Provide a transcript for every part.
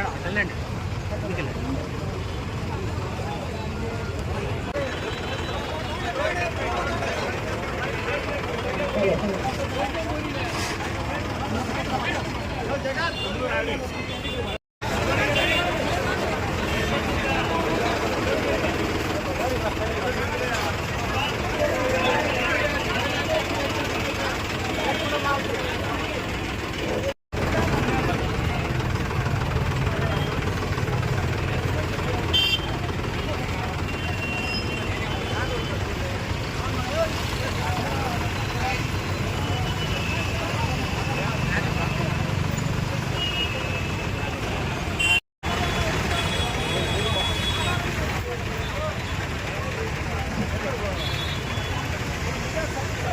అక్కడ పడతారు madam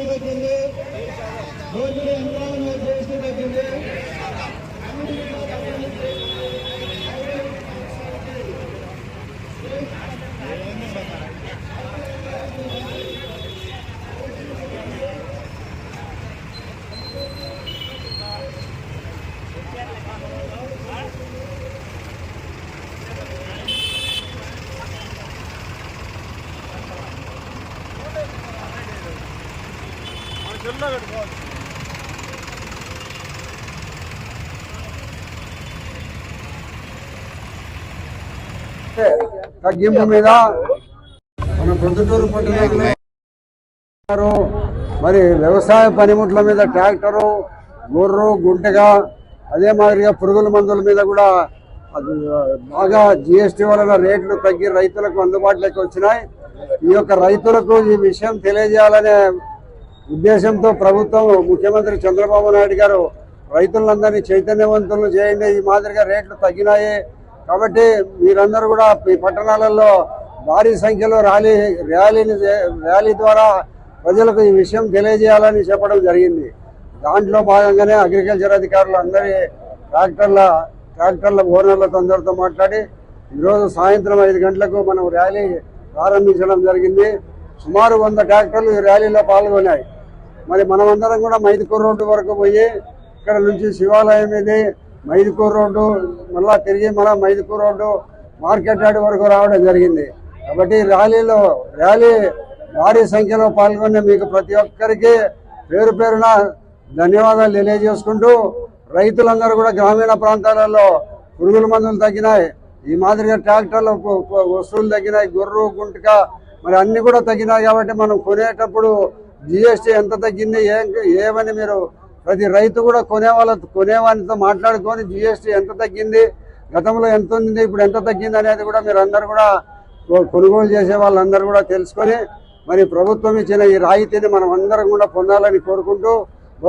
GST వచ్చింది దోపిడీ యంత్రాల మీద జీఎస్టీ వచ్చింది తగ్గింపు మీద మన ప్రొద్దుటూరు పట్టణంలో మరి వ్యవసాయ పనిముట్ల మీద ట్రాక్టరు గొర్రు గుంటగా అదే మాదిరిగా పురుగుల మందుల మీద కూడా అది బాగా జిఎస్టీ వలన రేట్లు తగ్గి రైతులకు అందుబాటులోకి వచ్చినాయి. ఈ యొక్క రైతులకు ఈ విషయం తెలియజేయాలనే ఉద్దేశంతో ప్రభుత్వం ముఖ్యమంత్రి చంద్రబాబు నాయుడు గారు రైతులందరినీ చైతన్యవంతులు చేయండి. ఈ మాదిరిగా రేట్లు తగ్గినాయి. కాబట్టి మీరందరూ కూడా ఈ పట్టణాలలో భారీ సంఖ్యలో ర్యాలీ ర్యాలీని ర్యాలీ ద్వారా ప్రజలకు ఈ విషయం తెలియజేయాలని చెప్పడం జరిగింది. దాంట్లో భాగంగానే అగ్రికల్చర్ అధికారులు అందరి ట్రాక్టర్ల ట్రాక్టర్ల ఓనర్లతో అందరితో మాట్లాడి ఈరోజు సాయంత్రం ఐదు గంటలకు మనం ర్యాలీ ప్రారంభించడం జరిగింది. సుమారు వంద ట్రాక్టర్లు ఈ ర్యాలీలో పాల్గొన్నాయి. మరి మనమందరం కూడా మైదుకూరు రోడ్డు వరకు పోయి ఇక్కడ నుంచి శివాలయం ఇది మైదుకూరు రోడ్డు మళ్ళా తిరిగి మళ్ళా మైదుకూరు రోడ్డు మార్కెట్ యార్డ్ వరకు రావడం జరిగింది. కాబట్టి ర్యాలీలో ర్యాలీ భారీ సంఖ్యలో పాల్గొన్న మీకు ప్రతి ఒక్కరికి పేరు పేరున ధన్యవాదాలు తెలియజేసుకుంటూ రైతులందరూ కూడా గ్రామీణ ప్రాంతాలలో పురుగుల మందులు తగ్గినాయి. ఈ మాదిరిగా ట్రాక్టర్లు వస్తువులు తగ్గినాయి. గొర్రు గుంటక మరి అన్నీ కూడా తగ్గినాయి కాబట్టి మనం కొనేటప్పుడు జిఎస్టీ ఎంత తగ్గింది? ఏం ఏమని మీరు ప్రతి రైతు కూడా కొనే వాళ్ళ కొనేవానితో మాట్లాడుకొని జిఎస్టీ ఎంత తగ్గింది? గతంలో ఎంత ఉంది ఇప్పుడు ఎంత తగ్గింది అనేది కూడా మీరు అందరు కూడా కొనుగోలు చేసే వాళ్ళందరూ కూడా తెలుసుకొని మరి ప్రభుత్వం ఇచ్చిన ఈ రాయితీని మనం అందరం కూడా పొందాలని కోరుకుంటూ